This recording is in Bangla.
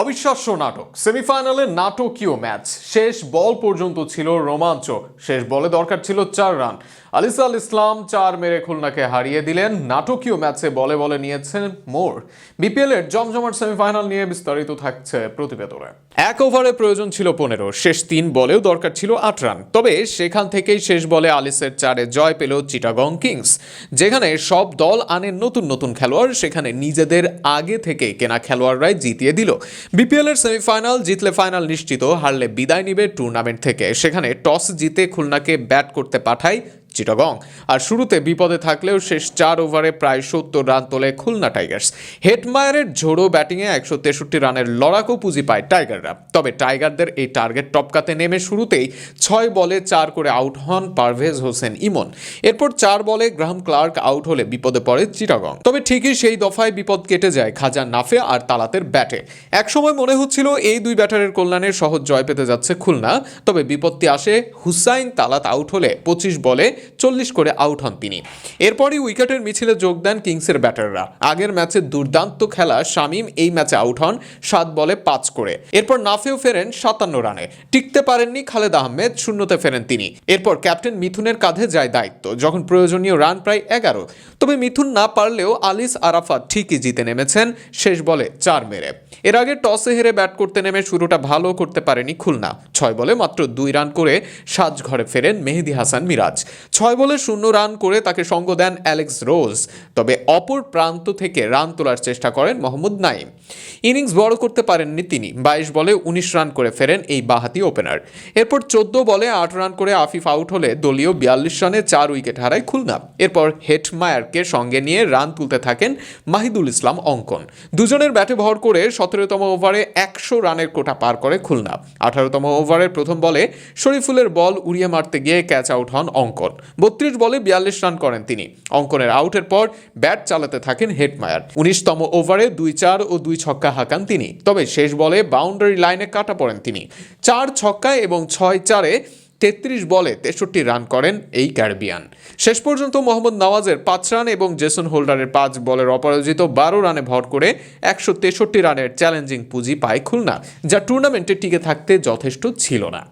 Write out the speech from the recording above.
অবিশ্বাস্য নাটক। সেমিফাইনালে নাটকীয় ম্যাচ। শেষ বল পর্যন্ত ছিল রোমাঞ্চক। শেষ বলে দরকার ছিল চার রান। আলিসা আল ইসলাম চার মেরে খুলনাকে হারিয়ে দিলেন। নাটকীয় ম্যাচে বলে বলে নিয়েছেন মোর বিপিএল এর জমজমাট সেমিফাইনাল নিয়ে বিস্তারিত থাকছে প্রতিবেদনে। এক ওভারে প্রয়োজন ছিল পনেরো। শেষ তিন বলেও দরকার ছিল আট রান। তবে সেখান থেকেই শেষ বলে আলিসের চারে জয় পেল চিটাগং কিংস। যেখানে সব দল আনে নতুন নতুন খেলোয়াড়, সেখানে নিজেদের আগে থেকে কেনা খেলোয়াড়রাই জিতিয়ে দিল। বিপিএল এর সেমিফাইনাল জিতলে ফাইনাল নিশ্চিত, হারলে বিদায় নিবে টুর্নামেন্ট থেকে। সেখানে টস জিতে খুলনাকে ব্যাট করতে পাঠায় চিটাগং। আর শুরুতে বিপদে থাকলেও শেষ চার ওভারে প্রায় সত্তর রান তোলে খুলনা টাইগার্স। হেডমায়ারের ঝোড়ো ব্যাটিংয়ে একশো তেষট্টি রানের লড়াকু পুঁজি পায় টাইগাররা। তবে টাইগারদের এই টার্গেট টপকাতে নেমে শুরুতেই ছয় বলে চার করে আউট হন পারভেজ হোসেন ইমন। এরপর চার বলে গ্রাহাম ক্লার্ক আউট হলে বিপদে পড়ে চিটাগং। তবে ঠিকই সেই দফায় বিপদ কেটে যায় খাজা নাফে আর তালাতের ব্যাটে। একসময় মনে হচ্ছিল এই দুই ব্যাটারের কল্যাণে সহজ জয় পেতে যাচ্ছে খুলনা। তবে বিপত্তি আসে হুসাইন তালাত আউট হলে পঁচিশ বলে চল্লিশ করে আউট হন তিনি। এরপরই উইকেটের মিছিলে যোগ দেন কিংসের ব্যাটাররা। আগের ম্যাচে দুর্দান্ত খেলা, শামিম এই ম্যাচে আউট হন, সাত বলে পাঁচ করে। এরপর নাফেও ফেরেন সাতান্ন রানে। টিকতে পারেননি খালেদ আহমেদ, শূন্যতে ফেরেন তিনি। এরপর ক্যাপ্টেন মিথুনের কাঁধে যায় দায়িত্ব, যখন প্রয়োজনীয় রান প্রায় এগারো। তবে মিথুন না পারলেও আলিস আরাফাত ঠিকই জিতে নেমেছেন, শেষ বলে চার মেরে। এর আগে টসে হেরে ব্যাট করতে নেমে শুরুটা ভালো করতে পারেনি খুলনা। ছয় বলে মাত্র দুই রান করে সাজ ঘরে ফেরেন মেহেদি হাসান মিরাজ। ছয় বলে শূন্য রান করে তাকে সঙ্গ দেন অ্যালেক্স রোজ। তবে অপর প্রান্ত থেকে রান তোলার চেষ্টা করেন মোহাম্মদ নাইম ইনিংস বড় করতে পারেননি তিনি। বাইশ বলে উনিশ রান করে ফেরেন এই বাহাতি ওপেনার। এরপর চোদ্দ বলে আট রান করে আফিফ আউট হলে দলীয় বিয়াল্লিশ রানে চার উইকেট হারায় খুলনা। এরপর হেটমায়ারকে সঙ্গে নিয়ে রান তুলতে থাকেন মাহিদুল ইসলাম অঙ্কন। দুজনের ব্যাটে ভর করে সতেরোতম ওভারে একশো রানের কোটা পার করে খুলনা। আঠারোতম ওভারের প্রথম বলে শরীফুলের বল উড়িয়ে মারতে গিয়ে ক্যাচ আউট হন অঙ্কন। বত্রিশ বলে বিয়াল্লিশ রান করেন তিনি। অঙ্কনের আউটের পর ব্যাট চালাতে থাকেন হেটমায়ার উনিশতম ওভারে দুই চার ও দুই ছক্কা হাঁকান তিনি। তবে শেষ বলে বাউন্ডারি লাইনে কাটা পড়েন তিনি। চার ছক্কায় এবং ছয় চারে তেত্রিশ বলে তেষট্টি রান করেন এই ক্যারিবিয়ান। শেষ পর্যন্ত মোহাম্মদ নওয়াজের পাঁচ রান এবং জেসন হোল্ডারের পাঁচ বলের অপরাজিত বারো রানে ভর করে একশো তেষট্টি রানের চ্যালেঞ্জিং পুঁজি পায় খুলনা, যা টুর্নামেন্টে টিকে থাকতে যথেষ্ট ছিল না।